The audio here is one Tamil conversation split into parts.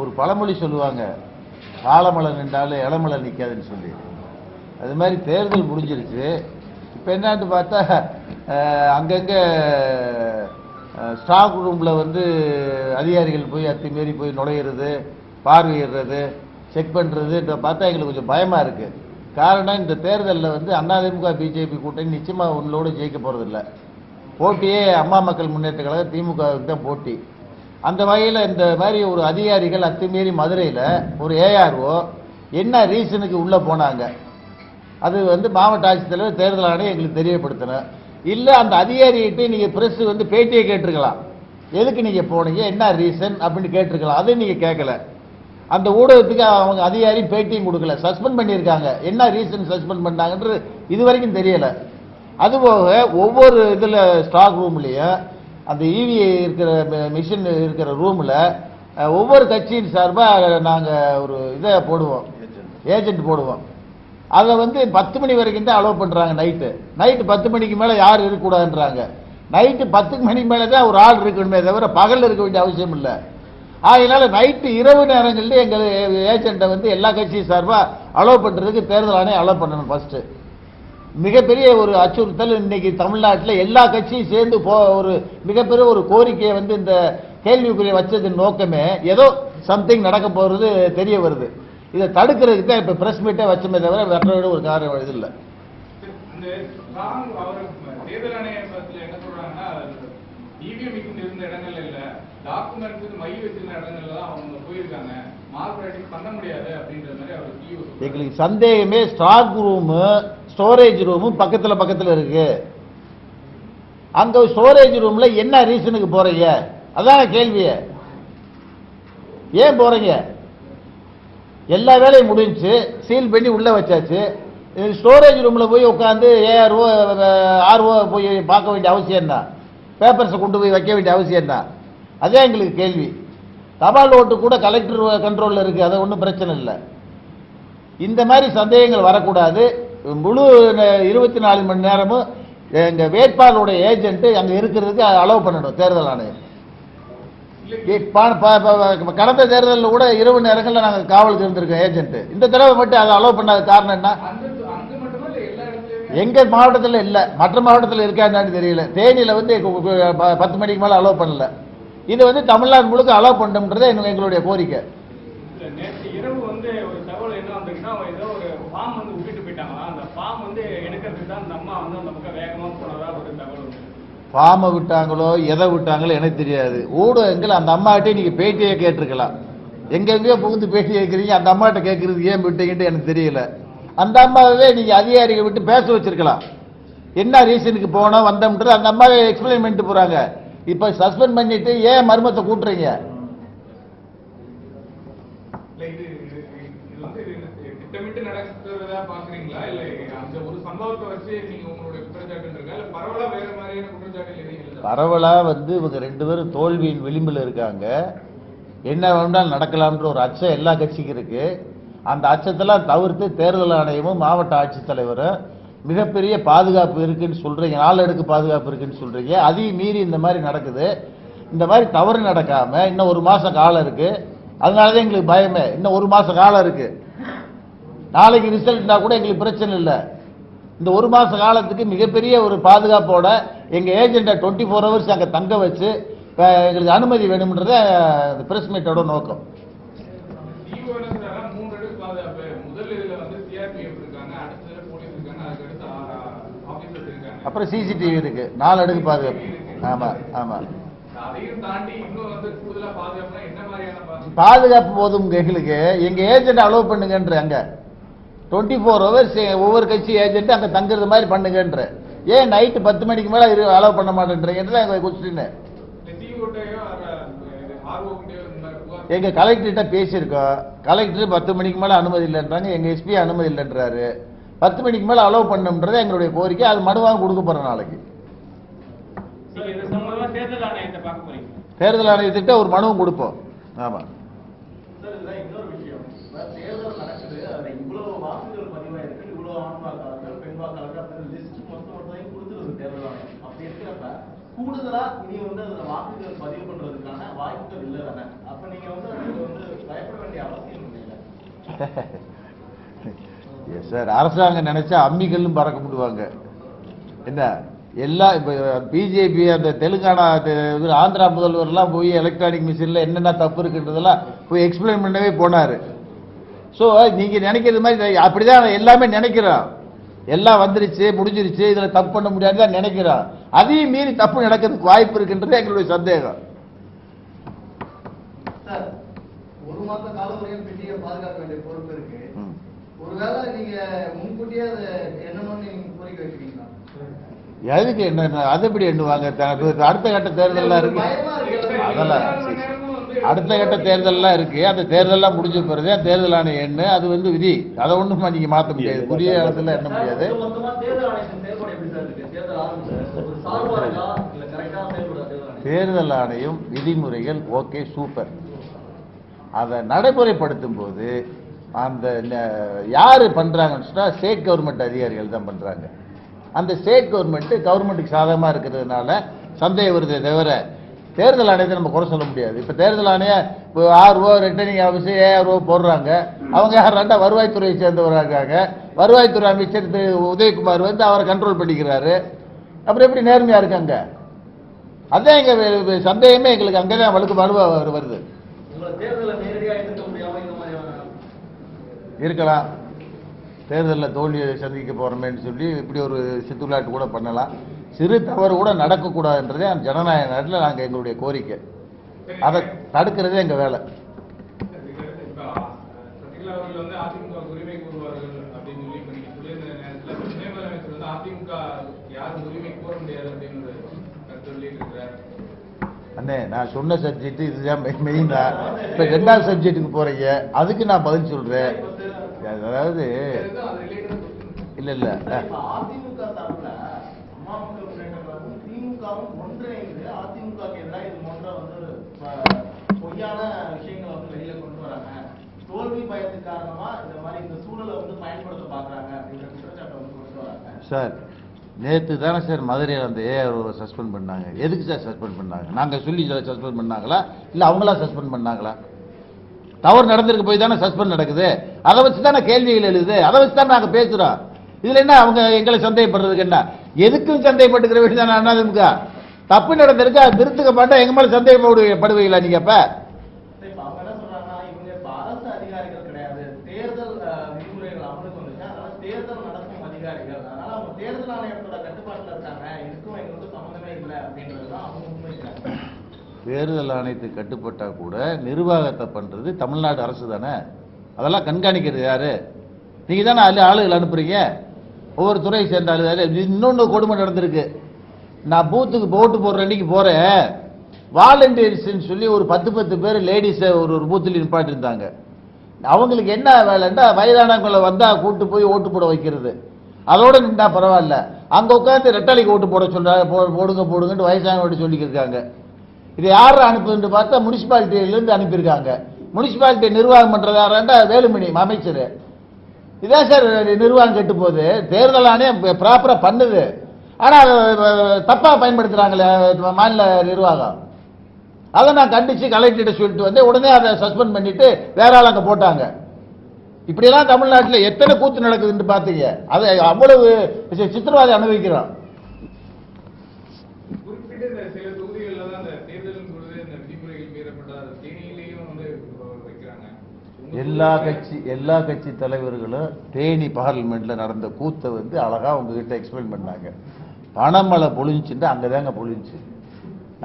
ஒரு பழமொழி சொல்லுவாங்க ஆலமலை நின்றாலும் இளமலை நிற்காதுன்னு சொல்லி. அது மாதிரி தேர்தல் முடிஞ்சிருச்சு இப்போ என்னான்னு பார்த்தா அங்கங்கே ஸ்டாக் ரூமில் வந்து அதிகாரிகள் போய் அத்துமீறி போய் நுழையிறது பார்வையிடுறது செக் பண்ணுறது பார்த்தா எங்களுக்கு கொஞ்சம் பயமாக இருக்குது காரணம் இந்த தேர்தலில் வந்து அதிமுக பிஜேபி கூட்டணி நிச்சயமாக உங்களோடு ஜெயிக்க போகிறதில்ல போட்டியே அம்மா மக்கள் முன்னேற்ற கழகம் திமுகவுக்கு தான் போட்டி. அந்த வகையில் இந்த மாதிரி ஒரு அதிகாரிகள் அத்துமீறி மதுரையில் ஒரு ஏஆர்ஓ என்ன ரீசனுக்கு உள்ளே போனாங்க? அது வந்து மாவட்ட ஆட்சித்தலைவர் தேர்தல் ஆணையம் எங்களுக்கு தெரியப்படுத்தணும் இல்லை அந்த அதிகாரிகிட்ட நீங்கள் ப்ரெஸ்ஸு வந்து பேட்டியை கேட்டிருக்கலாம். எதுக்கு நீங்கள் போனீங்க? என்ன ரீசன் அப்படின்னு கேட்டிருக்கலாம். அதையும் நீங்கள் கேட்கல அந்த ஊடகத்துக்கு அவங்க அதிகாரி பேட்டியும் கொடுக்கல. சஸ்பெண்ட் பண்ணியிருக்காங்க. என்ன ரீசன் சஸ்பெண்ட் பண்ணாங்கன்றது இது வரைக்கும் தெரியலை. அதுபோக ஒவ்வொரு இதில் ஸ்டாக் ரூம்லேயும் அந்த இவி இருக்கிற மிஷின் இருக்கிற ரூமில் ஒவ்வொரு கட்சியின் சார்பாக நாங்கள் ஒரு இதை போடுவோம். ஏஜென்ட் போடுவோம். அதை வந்து பத்து மணி வரைக்கும் தான் அலோவ் பண்ணுறாங்க நைட்டு நைட்டு பத்து மணிக்கு மேலே யாரும் இருக்கக்கூடாதுன்றாங்க. நைட்டு பத்து மணிக்கு மேலே தான் ஒரு ஆள் இருக்கணுமே தவிர பகலில் இருக்க வேண்டிய அவசியம் இல்லை. அதனால நைட்டு இரவு நேரங்களில் எங்கள் ஏஜெண்ட்டை வந்து எல்லா கட்சியும் சார்பாக அலோவ் பண்ணுறதுக்கு தேர்தல் ஆணையம் அலோவ் பண்ணணும் ஃபஸ்ட்டு மிகப்பெரிய ஒரு அச்சுறுத்தல். இன்னைக்கு தமிழ்நாட்டில் எல்லா கட்சியும் சேர்ந்து போ ஒரு மிகப்பெரிய ஒரு கோரிக்கையை வந்து இந்த கேள்விக்குரிய வச்சதின் நோக்கமே ஏதோ சம்திங் நடக்க போகிறது தெரிய வருது. இதை தடுக்கிறதுக்கு தான் இப்போ பிரஸ் மீட்டே வச்சமே தவிர மற்றவரோட ஒரு காரணம் இது இல்லை. எங்களுக்கு சந்தேகமே ஸ்டாக் ரூமு ஸ்டோரேஜ் ரூமும் பக்கத்தில் பக்கத்தில் இருக்கு. அந்த ஸ்டோரேஜ் ரூமில் என்ன ரீசனுக்கு போறீங்க? அதான கேள்வியை. ஏன் போறீங்க? எல்லா வேலையும் முடிஞ்சுச்சு சீல் பண்ணி உள்ளே வச்சாச்சு. ஸ்டோரேஜ் ரூமில் போய் உட்காந்து ஏஆர்ஓ ஆர்ஓ போய் பார்க்க வேண்டிய அவசியம் தான் பேப்பர்ஸை கொண்டு போய் வைக்க வேண்டிய அவசியம் தான் அதே எங்களுக்கு கேள்வி. தபால் ஓட்டு கூட கலெக்டர் கண்ட்ரோலில் இருக்குது அது ஒன்றும் பிரச்சனை இல்லை. இந்த மாதிரி சந்தேகங்கள் வரக்கூடாது. முழு இருபத்தி நாலு மணி நேரமும் எங்க வேட்பாளருடைய ஏஜென்ட் அங்க இருக்கிறதுக்கு அலோவ் பண்ணணும் தேர்தல் ஆணையம். கடந்த தேர்தலில் கூட இரவு நேரங்களில் நாங்கள் காவலுக்கு இருந்திருக்கோம் ஏஜென்ட் இந்த தடவை மட்டும் அதை அலோவ் பண்ணாத காரணம் என்ன? அந்த அங்க மட்டுமா இல்ல எல்லா இடத்துலயுமே. எங்க மாவட்டத்தில் இல்லை மற்ற மாவட்டத்தில் இருக்கா என்னன்னு தெரியல. தேனியில் வந்து பத்து மணிக்கு மேலே அலோவ் பண்ணல. இது வந்து தமிழ்நாடு முழுக்க அலோவ் பண்ணணுன்றதே எங்க- எங்களுடைய கோரிக்கை இல்ல, நேற்று இரவு வந்து ஒரு தகவல் என்ன வந்திருக்குன்னா அவங்க ஏதோ ஒரு ஃபார்ம் வந்து விட்டுட்டு போயிட்டாங்களா அந்த ஃபார்ம் வந்து எடுக்கிறதுக்கு தான் அந்த அம்மா வந்து அந்த பக்கம் வேகமா போனதா ஒரு தகவல் வந்து ஃபார்மை விட்டாங்களோ எதை விட்டாங்களோ எனக்கு தெரியாது. ஊடகங்கள் அந்த அம்மாகிட்டே நீங்கள் பேட்டியை கேட்டிருக்கலாம். எங்கெங்கேயோ புகுந்து பேட்டி கேட்குறீங்க அந்த அம்மாட்ட கேட்குறது ஏன் விட்டீங்கன்ட்டு எனக்கு தெரியல. அந்த அம்மாவே நீங்கள் அதிகாரிகள் விட்டு பேச வச்சிருக்கலாம். என்ன ரீசனுக்கு போனோம் வந்தோம்ன்றது அந்த அம்மாவே எக்ஸ்பிளைன் பண்ணிட்டு போகிறாங்க இப்போ சஸ்பெண்ட் பண்ணிட்டு ஏன் மர்மத்தை கூட்டுறீங்க இல்ல இது இது- இது வந்து இது திட்டமிட்டு ஏதாவது பாக்குறீங்களா இல்ல அந்த ஒரு சம்பவத்தை வச்சு நீங்க உங்களுடைய குற்றச்சாட்டு இருக்கா? இல்ல பரவலா வேற மாதிரியான குற்றச்சாட்டு எதுவும் பரவலா வந்து இவங்க ரெண்டு பேரும் தோல்வியின் விளிம்பில் இருக்காங்க. என்ன வேணாலும் நடக்கலாம்ன்ற ஒரு அச்சம் எல்லா கட்சிக்கும் இருக்கு. அந்த அச்சத்தெல்லாம் தவிர்த்து தேர்தல் ஆணையமும் மாவட்ட ஆட்சித்தலைவரும் மிகப்பெரிய பாதுகாப்பு இருக்குன்னு சொல்றீங்க. நாளடுக்கு பாதுகாப்பு இருக்குன்னு சொல்றீங்க. அதையும் மீறி இந்த மாதிரி நடக்குது. இந்த மாதிரி தவறு நடக்காம இன்னும் ஒரு மாசம் காலம் இருக்கு. அதனாலதான் எங்களுக்கு பயமே. இன்னும் ஒரு மாசம் காலம் இருக்கு. நாளைக்கு ரிசல்ட்னா கூட எங்களுக்கு பிரச்சனை இல்லை. இந்த ஒரு மாச காலத்துக்கு மிகப்பெரிய ஒரு பாதுகாப்போட எங்க ஏஜென்ட்டை டுவெண்ட்டி ஃபோர் ஹவர்ஸ் அங்க தங்க வச்சு இப்ப எங்களுக்கு அனுமதி வேணும்ன்றத பிரஸ் மீட்டோட நோக்கம். அப்புறம் சிசிடிவி இருக்கு. நாலு அடுக்கு பாதுகாப்பு. ஆமா ஆமா. அதையும் தாண்டி இன்னும் வந்து கூடுதலா பாதுகாப்புனா என்ன மாதிரியான பாதுகாப்பு? பாதுகாப்பு போதும் எங்களுக்கு. எங்க ஏஜென்ட் அலோவ் பண்ணுங்கன்ற அங்க டுவெண்ட்டி ஃபோர் ஹவர்ஸ் ஒவ்வொரு கட்சி ஏஜென்ட் அங்க தங்குறது மாதிரி பண்ணுங்கன்ற. ஏன் நைட்டு பத்து மணிக்கு மேல அலோவ் பண்ண மாட்டேன்றீங்கன்றது எங்க கொஸ்டின் இல்ல சிஓட்டையோ ஆர்ஓ கிட்டயோ இந்த மாதிரி புகார் எங்க கலெக்டர்கிட்ட பேசியிருக்கோம். கலெக்டர் பத்து மணிக்கு மேல அனுமதி இல்லைன்றாங்க. எங்க எஸ்பி அனுமதி இல்லைன்றாரு. பத்து மணிக்கு மேல அலோவ் பண்ணணும்ன்றது எங்களுடைய கோரிக்கை. அது மனுவாக கொடுக்க போறோம் நாளைக்கு. தேர்தல் ஆணையத்திட்ட ஒரு மனுவும் கொடுப்போம். ஆமா சார் இதுதான் இன்னொரு விஷயம் இப்ப தேர்தல் நடக்குது அதுல இவ்வளவு வாக்குகள் பதிவாயிருக்கு இவ்வளவு ஆண் வாக்காளர்கள் பெண் வாக்காளர்கள் அப்படின்னு லிஸ்ட் மொத்தம் மொத்தம் கொடுத்துருது தேர்தல் ஆணையம் அப்படி இருக்கிறப்ப கூடுதலா இனி வந்து அதுல வாக்குகள் பதிவு பண்றதுக்கான வாய்ப்புகள் இல்லை தானே? அப்ப நீங்க வந்து அதுக்கு வந்து எஸ் சார் அரசாங்கம் நினைச்சா அம்மிகளும் பறக்க முடிவாங்க என்ன? எல்லா இப்போ பிஜேபி அந்த தெலுங்கானா ஆந்திரா முதல்வர்லாம் போய் எலக்ட்ரானிக் மிஷினில் என்னென்ன தப்பு இருக்குன்றதெல்லாம் போய் எக்ஸ்பிளைன் பண்ணவே போனார். ஸோ நீங்கள் நினைக்கிறது மாதிரி அப்படிதான் எல்லாமே நினைக்கிறோம் எல்லாம் வந்துருச்சு முடிஞ்சிருச்சு இதில் தப்பு பண்ண முடியாதுன்னு தான் நினைக்கிறோம் அதையும் மீறி தப்பு நடக்கிறதுக்கு வாய்ப்பு இருக்குன்றது எங்களுடைய சந்தேகம். ஒரு மாத காலம் வரையும் பெட்டியை பாதுகாக்க வேண்டிய பொறுப்பு இருக்கு. ம். ஒருவேளை நீங்க முன்கூட்டியே அதை என்னன்னு நீங்க கோரிக்கை வைக்கிறீங்களா? எதுக்கு என்ன அது எப்படி எண்ணுவாங்க? அடுத்த கட்ட பயமா இருக்கு. அதெல்லாம். அடுத்த கட்ட தேர்தல்லாம் இருக்கு. அந்த தேர்தல்லாம் முடிஞ்ச பிறகு தேர்தல் ஆணையம் எண்ணு. அது வந்து விதி. அதை ஒண்ணுமா நீங்க மாத்த முடியாது. புதிய இடத்துல எண்ண முடியாது. தேர்தல் ஆணையத்தின் செயல்பாடு எப்படி சார் இருக்கு? தேர்தல் ஆரம்பிச்சு ஒரு சார்பா இருக்கா? இல்ல கரெக்டா செயல்படுறா தேர்தல் ஆணையம்? விதிமுறைகள் ஓகே சூப்பர். அதை நடைமுறைப்படுத்தும் போது அந்த யாரு பண்றாங்கன்னு சொன்னா ஸ்டேட் கவர்மெண்ட் அதிகாரிகள் தான் பண்றாங்க. அந்த ஸ்டேட் கவர்மெண்ட் கவர்மெண்ட்டுக்கு சாதகமா இருக்கிறதுனால சந்தேகம் வருதே தவிர தேர்தல் ஆணையத்தை நம்ம குறை சொல்ல முடியாது. இப்ப தேர்தல் ஆணையம் இப்போ ஆறு ரூபா ரிட்டர்னிங் ஆஃபீஸர் ஏழாயிரம் ரூபா போடுறாங்க. அவங்க யார் ரெண்டா வருவாய்த்துறையை சேர்ந்தவராக இருக்காங்க வருவாய்த்துறை அமைச்சர் திரு உதயகுமார் வந்து அவரை கண்ட்ரோல் பண்ணிக்கிறாரு. அப்புறம் எப்படி நேர்மையா இருக்காங்க அதான் எங்க வே- வே- சந்தேகமே எங்களுக்கு. அங்கதான் வழுக்கு வலுவா வரு- வருது. இருக்கலாம். தேர்தலில் தோல்வியை சந்திக்க போறோமேன்னு சொல்லி இப்படி ஒரு சித்துலாட்டு கூட பண்ணலாம். சிறு தவறு கூட நடக்கக்கூடாதுன்றதே ஜனநாயக நாட்டில் நாங்கள் எங்களுடைய கோரிக்கை. அதை தடுக்கிறதே எங்கள் வேலை. அண்ணே நான் சொன்ன சப்ஜெக்ட் இதுதான் மெயின் தான் இப்போ ரெண்டாவது சப்ஜெக்ட்டுக்கு போகிறீங்க அதுக்கு நான் பதில் சொல்கிறேன் அதாவது இல்லை இல்லை இப்ப அதிமுக சார்பில் அம்மா மக்கள் முன்னேற்ற கழகமும் திமுகவும் ஒன்றிணைந்து அதிமுகவுக்கு எதிராக இது போன்ற வந்து ப- பொய்யான விஷயங்களை வந்து வெளியில கொண்டு வராங்க. தோல்வி பயத்துக்கு காரணமா இந்த மாதிரி இந்த சூழலை வந்து பயன்படுத்த பாக்குறாங்க அப்படின்ற குற்றச்சாட்டை வந்து கொண்டு வராங்க. சார் நேற்று தானே சார் மதுரையில் அந்த ஏஆர் சஸ்பெண்ட் பண்ணாங்க. எதுக்கு சார் சஸ்பெண்ட் பண்ணாங்க? நாங்கள் சொல்லி சஸ்பெண்ட் பண்ணாங்களா? இல்லை அவங்களா சஸ்பெண்ட் பண்ணாங்களா? தவறு நடந்திருக்கு போய் தானே சஸ்பெண்ட் நடக்குது. அதை வச்சு தானே கேள்விகள் எழுதுது அதை வச்சு தான் நாங்கள் பேசுகிறோம் இதில் என்ன அவங்க எங்களை சந்தேகப்படுறதுக்கு என்ன? எதுக்கும் சந்தேகப்பட்டுக்கிற வேண்டியது தானே தப்பு நடந்திருக்கு அதை திருத்துக்க மாட்டோம். எங்க மேலே சந்தேகப்படுவீங்களா படுவீங்களா நீங்கள் அப்போ சரி, இப்ப அவங்க என்ன சொல்றாங்கன்னா இவங்க இப்ப அரசு அதிகாரிகள் கிடையாது. தேர்தல் விதிமுறைகள் அமலுக்கு வந்துச்சு அதனால தேர்தல் நடக்கும் அதிகாரிகள். அதனால அவங்க தேர்தல் ஆணையத்தோட கட்டுப்பாட்டுல இருக்காங்க. இதுக்கும் எங்களுக்கு சம்மந்தமே இல்லை அப்படின்றதுதான் அவங்க முன்வைக்கிறாங்க தேர்தல் ஆணையத்துக்கு கட்டுப்பட்டால் கூட நிர்வாகத்தை பண்ணுறது தமிழ்நாடு அரசு தானே? அதெல்லாம் கண்காணிக்கிறது யாரு? நீங்கள் தானே அதில் ஆளுகள் அனுப்புறீங்க? ஒவ்வொரு துறையை சேர்ந்த ஆளுகள். இன்னொன்று கொடுமை நடந்திருக்கு. நான் பூத்துக்கு போட்டு போடுற அன்னைக்கு போகிறேன் வாலண்டியர்ஸ்ன்னு சொல்லி ஒரு பத்து பத்து பேர் லேடிஸை ஒரு ஒரு பூத்தில் நிப்பாட்டிருந்தாங்க. அவங்களுக்கு என்ன வேலைன்னா வயதானவங்களை வந்தால் கூட்டு போய் ஓட்டு போட வைக்கிறது. அதோட நின்றா பரவாயில்ல. அங்கே உட்காந்து ரெட்டாளிக்கு ஓட்டு போட சொல்கிறாங்க போ- போடுங்க போடுங்கன்னு வயசானவங்க சொல்லிக்கிருக்காங்க. இது யார் அனுப்புதுன்னு பார்த்தா முனிசிபாலிட்டியிலேருந்து அனுப்பியிருக்காங்க. முனிசிபாலிட்டி நிர்வாகம் பண்றது யாராண்டா வேலுமணி அமைச்சர். இதான் சார் நிர்வாகம் கெட்டு போகுது. தேர்தல் ஆணையம் ப்ராப்பராக பண்ணுது. ஆனால் தப்பாக பயன்படுத்துகிறாங்களே மாநில நிர்வாகம். அதை நான் கண்டிச்சு கலெக்டர்கிட்ட சொல்லிட்டு வந்து உடனே அதை சஸ்பெண்ட் பண்ணிட்டு வேற ஆள் அங்க போட்டாங்க. இப்படியெல்லாம் தமிழ்நாட்டில் எத்தனை கூத்து நடக்குதுன்னு பார்த்தீங்க அதை அவ்வளவு சித்திரவதை அனுபவிக்கிறோம் எல்லா கட்சி எல்லா கட்சி தலைவர்களும் தேனி பார்லிமெண்ட்ல நடந்த கூத்தை வந்து அழகா உங்ககிட்ட எக்ஸ்பிளைன் பண்ணாங்க. பணமழை பொழிஞ்சுட்டு அங்கதாங்க பொழிஞ்சுச்சு.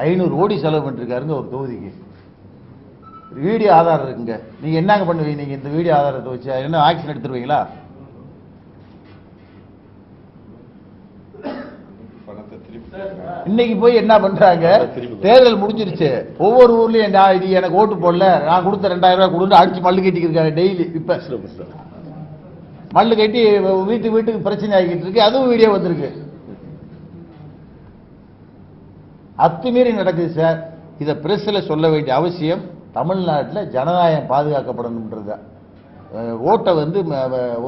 ஐநூறு கோடி செலவு பண்ணிருக்காருங்க ஒரு தொகுதிக்கு. வீடியோ ஆதாரம் இருக்குங்க. நீங்க என்னங்க பண்ணுவீங்க? நீங்க இந்த வீடியோ ஆதாரத்தை வச்சு என்ன ஆக்ஷன் எடுத்துருவீங்களா? இன்னைக்கு போய் என்ன பண்றாங்க? தேர்தல் முடிஞ்சிருச்சு. ஒவ்வொரு ஊர்லயும் நான் இது எனக்கு ஓட்டு போடல. நான் கொடுத்த ரெண்டாயிரம் ரூபாய் கொடுத்து அடிச்சு மல்லு கட்டிக்கிட்டு இருக்காங்க டெய்லி இப்ப. மல்லு கட்டி வீட்டு வீட்டுக்கு பிரச்சனை ஆகிட்டு இருக்கு. அதுவும் வீடியோ வந்திருக்கு. அத்துமீறி நடக்குது சார். இதை பிரஸில் சொல்ல வேண்டிய அவசியம் தமிழ்நாட்டில் ஜனநாயகம் பாதுகாக்கப்படணுன்றது ஓட்டை வந்து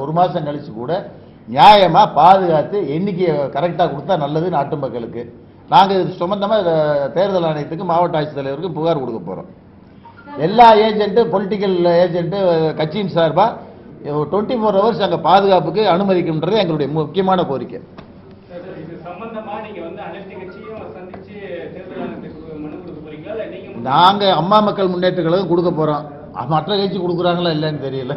ஒரு மாதம் கழித்து கூட நியாயமாக பாதுகாத்து எண்ணிக்கையை கரெக்டாக கொடுத்தா நல்லது நாட்டு மக்களுக்கு. நாங்கள் இது சம்மந்தமாக தேர்தல் ஆணையத்துக்கு மாவட்ட ஆட்சித்தலைவருக்கு புகார் கொடுக்க போகிறோம் எல்லா ஏஜென்ட்டு பொலிட்டிக்கல் ஏஜென்ட்டு கட்சியின் சார்பாக டுவெண்ட்டி ஃபோர் ஹவர்ஸ் அங்கே பாதுகாப்புக்கு அனுமதிக்கின்றது எங்களுடைய முக்கியமான கோரிக்கை சார், சார், இது சம்பந்தமா நீங்க வந்து அனைத்து கட்சியும் சந்திச்சு தேர்தல் ஆணையத்துக்கு மனு கொடுக்க போறீங்களா இல்ல நீங்க மட்டும் நாங்கள் அம்மா மக்கள் முன்னேற்ற கழகம் கொடுக்க போகிறோம் மற்ற கட்சி கொடுக்குறாங்களா இல்லைன்னு தெரியல.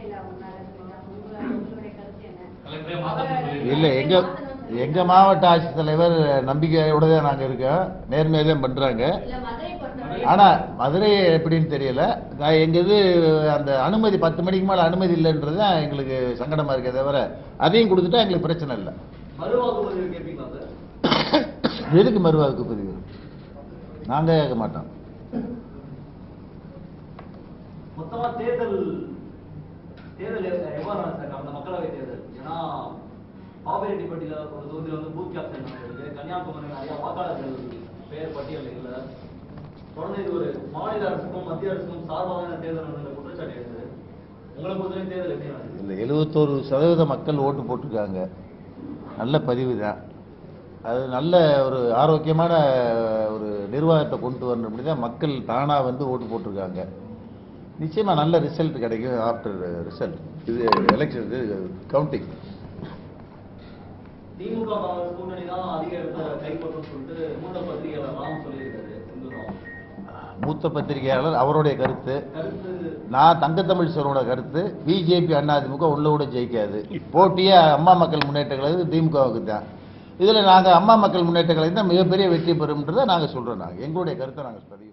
இல்ல அவங்க மேல இருக்குங்க. உங்க- உங்களுடைய கருத்து என்ன? அவர் இல்லை எங்க எங்க மாவட்ட ஆட்சித்தலைவர் நம்பிக்கையோட தான் நாங்கள் இருக்கோம். நேர்மையாக தான் பண்ணுறாங்க ஆனால் மதுரை எப்படின்னு தெரியல. நான் எங்க இது அந்த அனுமதி பத்து மணிக்கு மேலே அனுமதி இல்லைன்றது தான் எங்களுக்கு சங்கடமாக இருக்கே தவிர அதையும் கொடுத்துட்டா எங்களுக்கு பிரச்சனை இல்லை. எதுக்கு மறுவாக்கு பதிவு? நாங்கள் கேட்க மாட்டோம். தேர்தல் தேர்தல் எ- எவ்வாறு நடந்தாங்க அந்த மக்களவை தேர்தல்? ஏன்னா பாப்பிரெட்டிப்பட்டியில ஒரு தொகுதியில் வந்து பூத் கேப்டன் நடந்திருக்கு கன்னியாகுமரி நிறைய வாக்காளர்கள் பெயர் பட்டியல் இல்லை தொடர்ந்து இது ஒரு மாநில அரசுக்கும் மத்திய அரசுக்கும் சார்பான தேர்தல் குற்றச்சாட்டு இருக்குது உங்களை பொறுத்தவரை தேர்தல் எப்படி நடந்தது? இல்லை எழுபத்தோரு சதவீத மக்கள் ஓட்டு போட்டிருக்காங்க. நல்ல பதிவு தான். அது நல்ல ஒரு ஆரோக்கியமான ஒரு நிர்வாகத்தை கொண்டு வரணும் தான் மக்கள் தானாக வந்து ஓட்டு போட்டிருக்காங்க. நிச்சயமாக நல்ல ரிசல்ட் கிடைக்கும் ஆஃப்டர் ரிசல்ட் இது எலெக்ஷன் இது கவுண்டிங் திமுக கூட்டணி தான் அதிக இடத்தை கைப்பற்றும் சொல்லிட்டு மூத்த பத்திரிகையாளர் ராம் சொல்லியிருக்காரு மூத்த பத்திரிகையாளர் அவருடைய கருத்து. நான் தங்கத்தமிழ் சரோட கருத்து. பிஜேபி அதிமுக உள்ள கூட ஜெயிக்காது. போட்டியே அம்மா மக்கள் முன்னேற்ற கழகம் திமுகவுக்கு தான். இதில் நாங்கள் அம்மா மக்கள் முன்னேற்ற கழகம் தான் மிகப்பெரிய வெற்றி பெறும்ன்றதை நாங்கள் சொல்கிறோம் நாங்கள் எங்களுடைய கருத்தை நாங்கள் பதிவு